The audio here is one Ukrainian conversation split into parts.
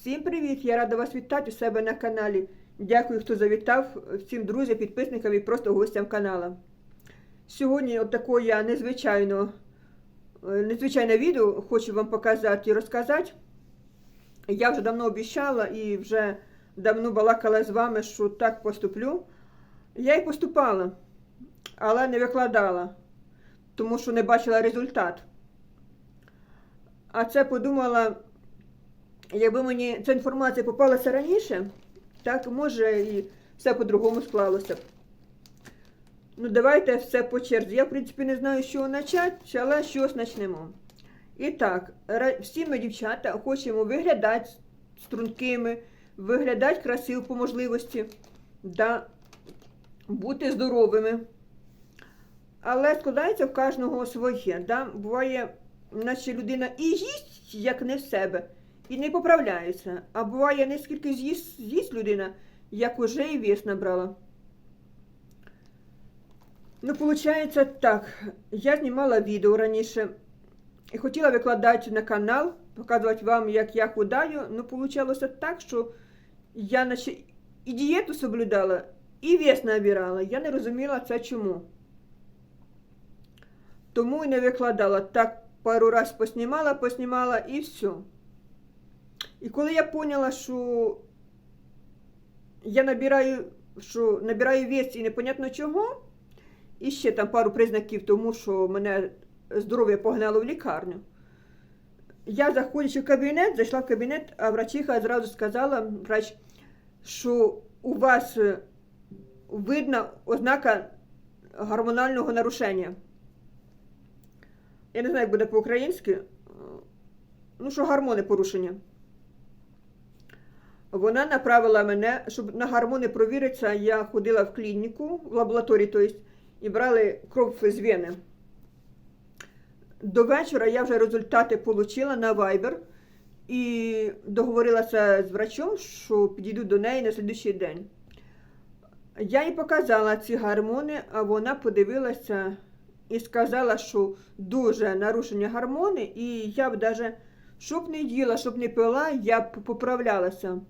Всім привіт! Я рада вас вітати у себе на каналі. Дякую, хто завітав, всім друзям, підписникам і просто гостям каналу. Сьогодні от такое я незвичайно, е, незвичайне відео хочу вам показати і розказати. Я вже давно обіцяла і вже давно балакала з вами, що так поступлю. Я і поступала, але не викладала, тому що не бачила результат. А це подумала, якби мені ця інформація попалася раніше, так може і все по-другому склалося. Ну, давайте все по черзі. Я, в принципі, не знаю, чого почати, але чогось почнемо. І так, всі ми, дівчата, хочемо виглядати стрункими, виглядати красиво по можливості, да, бути здоровими. Але складається в кожного своє. Да? Буває, наче людина і їсть, як не в себе, і не поправляється. А буває, не скільки з'їсть, з'їсть людина, як уже і вес набрала. Ну, виходить так. Я знімала відео раніше і хотіла викладати на канал, показувати вам, як я худаю. Ну, вийшло так, що я наче і дієту соблюдала, і вес набирала. Я не розуміла це чому. Тому і не викладала. Так пару раз поснімала, поснімала і все. І коли я поняла, що я набираю, що набираю вес і непонятно чого, і ще там пару признаків тому, що мене здоров'я погнало в лікарню. Я, заходячи в кабінет, зайшла в кабінет, а врачиха зразу сказала, врач, що у вас е, видна ознака гормонального нарушення. Я не знаю, як буде по-українськи. е, Ну, що гормони порушення. Вона направила мене, щоб на гормони провіритися, я ходила в клініку, в лабораторії, тобто, і брали кров з вени. До вечора я вже результати отримала на Viber і договорилася з врачом, що підійду до неї на слідуючий день. Я їй показала ці гормони, а вона подивилася і сказала, що дуже нарушення гормони, і я б навіть, щоб не їла, щоб не пила, я б поправлялася,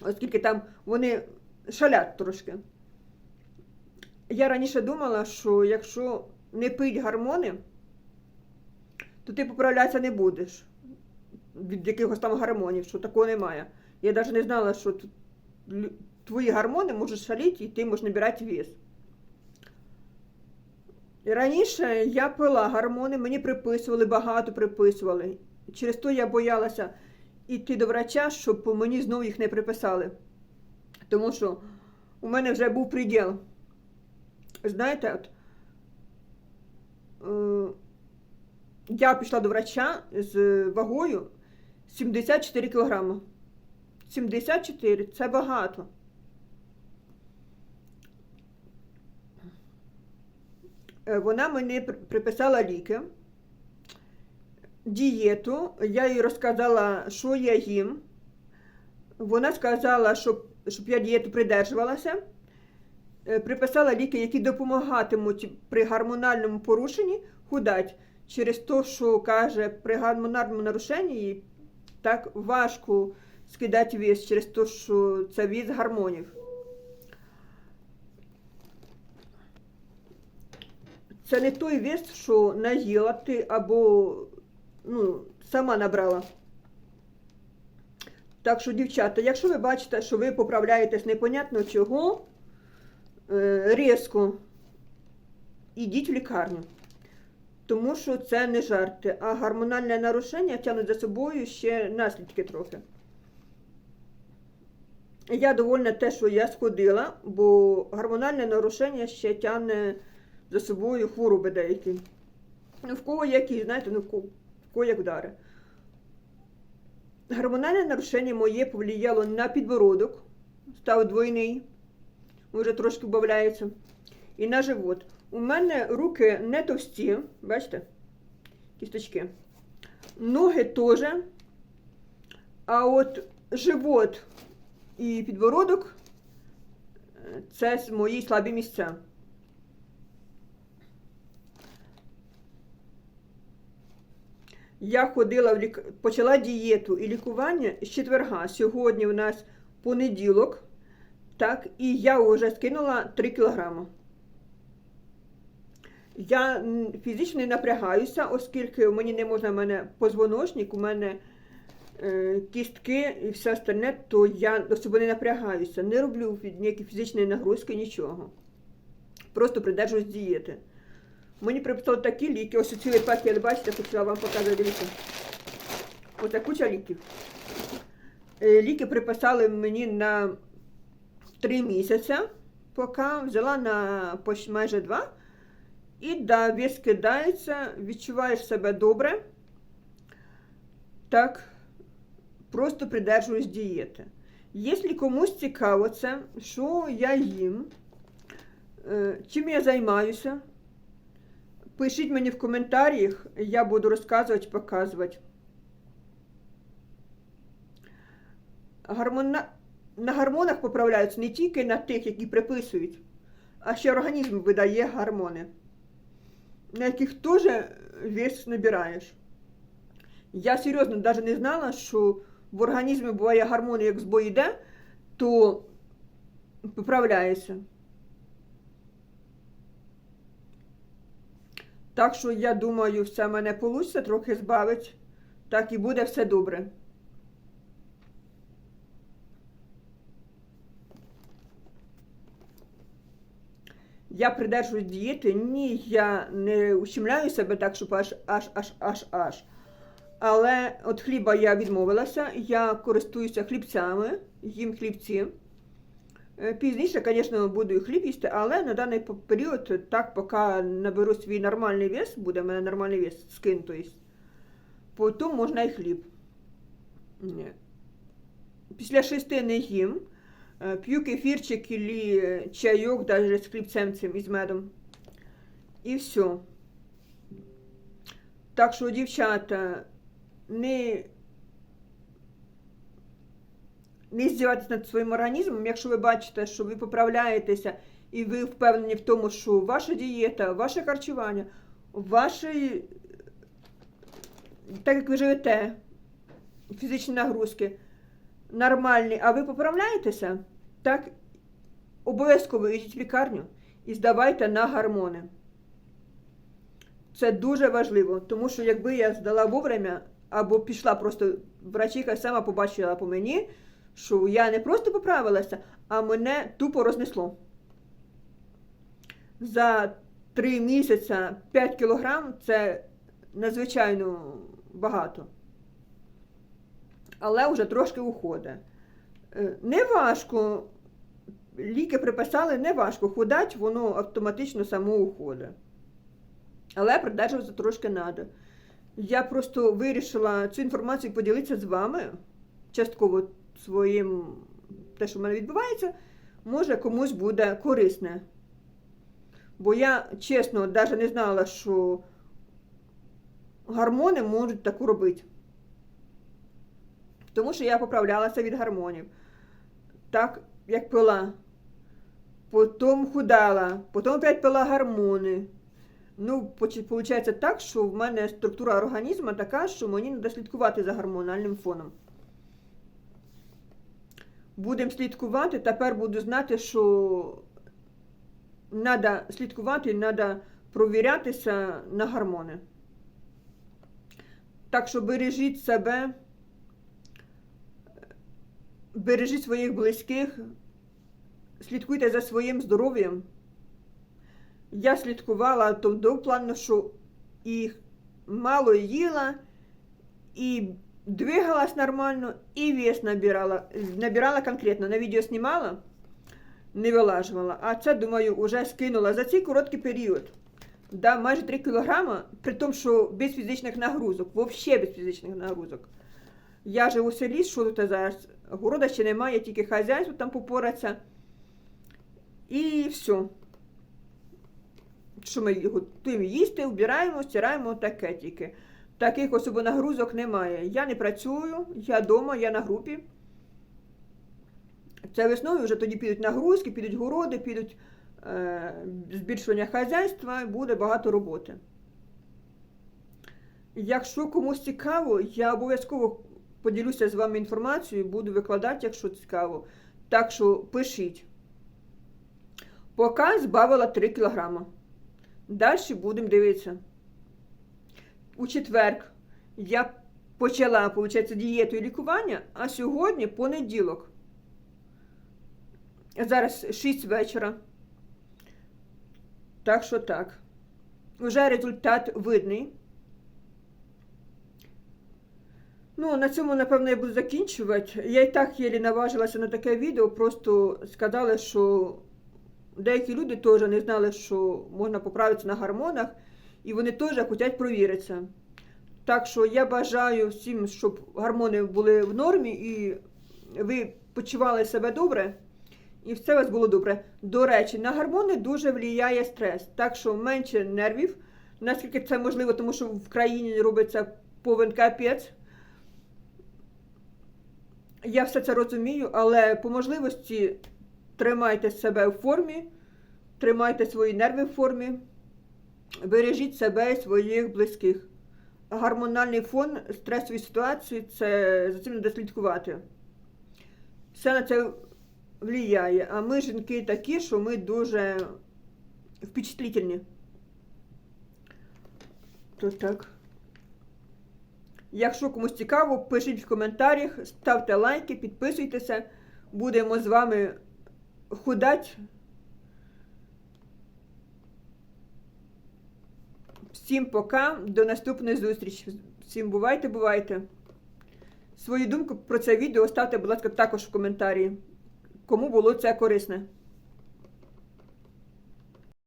оскільки там вони шалять трошки. Я раніше думала, що якщо не пить гормони, то ти поправлятися не будеш від якихось там гормонів, що такого немає. Я навіть не знала, що твої гормони можуть шаліти і ти можеш набирати вес. І раніше я пила гормони, мені приписували, багато приписували. Через то я боялася йти до врача, щоб мені знову їх не приписали. Тому що у мене вже був приділ. Знаєте, от, е, я пішла до врача з вагою 74 кг. 74 це багато. Е, Вона мені приписала ліки, дієту. Я їй розказала, що я їм. Вона сказала, щоб, щоб я дієту придержувалася. Е, Приписала ліки, які допомагатимуть при гормональному порушенні худать. Через те, що каже, при гормональному нарушенні їй так важко скидати вес, через те, що це вес гормонів. Це не той вес, що наїла ти або ну, сама набрала. Так що, дівчата, якщо ви бачите, що ви поправляєтесь непонятно чого, е, різко ідіть в лікарню. Тому що це не жарти, а гормональне нарушення тягне за собою ще наслідки трохи. Я довольна те, що я сходила, бо гормональне нарушення ще тягне за собою хвороби деякі. Ну, в кого які, знаєте, ну в кого, як вдари. Гормональне нарушення моє повлияло на підбородок, став двойний, вже трошки вбавляється, і на живот. У мене руки не товсті, бачите? Кісточки. Ноги теж. А от живот і підбородок е, це мої слабі місця. Я ходила в лік... почала дієту і лікування з четверга. Сьогодні у нас понеділок, так, і я вже скинула 3 кілограми. Я фізично не напрягаюся, оскільки мені не можна в мене позвоночник, у мене е, кістки і все остальне, то я особо не напрягаюся. Не роблю ніякі фізичні нагрузки, нічого. Просто придержуюсь дієти. Мені приписали такі ліки, ось цілий пакет, бачите, хотіла вам показати, дивіться. Оце куча ліків. Е, Ліки приписали мені на 3 місяці, поки взяла на майже 2. І да, вес кидається, відчуваєш себе добре. Так, просто придержуюсь дієти. Якщо комусь цікаво це, що я їм, е, чим я займаюся, пишіть мені в коментарях, я буду розказувати, показувати. Гормона... На гормонах поправляються не тільки на тих, які приписують, а ще організм видає гормони, на яких теж вес набираєш. Я серйозно навіть не знала, що в організмі буває гормони, як збой йде, то поправляється. Так що я думаю, все мене вийде, трохи збавить, так і буде все добре. Я придержуюсь дієти, ні, я не ущемляю себе так, щоб аж аж аж аж аж. Але от хліба я відмовилася, я користуюся хлібцями, їм хлібці. Е, Пізніше, звісно, буду і хліб їсти, але на даний період, так, поки наберу свій нормальний вес, буде в мене нормальний вес, скин, то есть, потім можна і хліб. Після шести не їм. Е, П'ю кефірчик или чайок, даже з хлібцем цим і з медом. І все. Так що, дівчата, не, не здіватися над своїм організмом, якщо ви бачите, що ви поправляєтеся і ви впевнені в тому, що ваша дієта, ваше харчування, ваші, так як ви живете, фізичні нагрузки нормальні, а ви поправляєтеся, так обов'язково йдіть в лікарню і здавайте на гормони. Це дуже важливо, тому що якби я здала вовремя, або пішла просто врачиха сама побачила по мені, що я не просто поправилася, а мене тупо рознесло. За три місяці 5 кілограм це надзвичайно багато. Але вже трошки уходить. Е, Не важко, ліки приписали, не важко худать, воно автоматично само уходить. Але придержуватися трошки треба. Я просто вирішила цю інформацію поділитися з вами, частково своїм, те, що в мене відбувається, може комусь буде корисне. Бо я, чесно, навіть не знала, що гормони можуть таку робити. Тому що я поправлялася від гормонів. Так, як пила. Потім худала, потім опять пила гормони. Ну, виходить так, що в мене структура організму така, що мені треба слідкувати за гормональним фоном. Будемо слідкувати, тепер буду знати, що треба слідкувати, треба провірятися на гормони. Так що бережіть себе, бережіть своїх близьких, слідкуйте за своїм здоров'ям. Я слідкувала то до плану, що і мало їла, і двигалась нормально, і вес набирала. Набирала конкретно. На відео знімала, не вилажувала. А це, думаю, вже скинула за цей короткий період. Да, майже 3 кілограма, при тому, що без фізичних нагрузок, взагалі без фізичних нагрузок. Я живу в селі, що тут зараз? Города ще немає, тільки хазяйство там попоратися. І все. Що ми готуємо їсти, вбираємо, стираємо таке тільки. Таких особо нагрузок немає. Я не працюю, я вдома, я на групі. Це весною вже тоді підуть нагрузки, підуть городи, підуть е, збільшування хазяйства, буде багато роботи. Якщо комусь цікаво, я обов'язково поділюся з вами інформацією, буду викладати, якщо цікаво. Так що пишіть. Поки збавила 3 кілограма. Далі будемо дивитися. У четверг я почала, виходить, дієту і лікування, а сьогодні понеділок. Зараз 6 вечора. Так що так. Уже результат видний. Ну, на цьому, напевно, я буду закінчувати. Я і так єлі наважилася на таке відео, просто сказали, що деякі люди теж не знали, що можна поправитися на гормонах, і вони теж хочуть провіритися. Так що я бажаю всім, щоб гормони були в нормі і ви почували себе добре, і все у вас було добре. До речі, на гормони дуже впливає стрес, так що менше нервів, наскільки це можливо, тому що в країні робиться повен капець. Я все це розумію, але по можливості тримайте себе в формі, тримайте свої нерви в формі, бережіть себе і своїх близьких. Гормональний фон стресової ситуації це за цим треба слідкувати. Все на це впливає. А ми, жінки, такі, що ми дуже впечатлительні. То так. Якщо комусь цікаво, пишіть в коментарях, ставте лайки, підписуйтеся. Будемо з вами худати. Всім пока, до наступної зустрічі. Всім бувайте, бувайте. Свою думку про це відео ставте, будь ласка, також в коментарі. Кому було це корисне.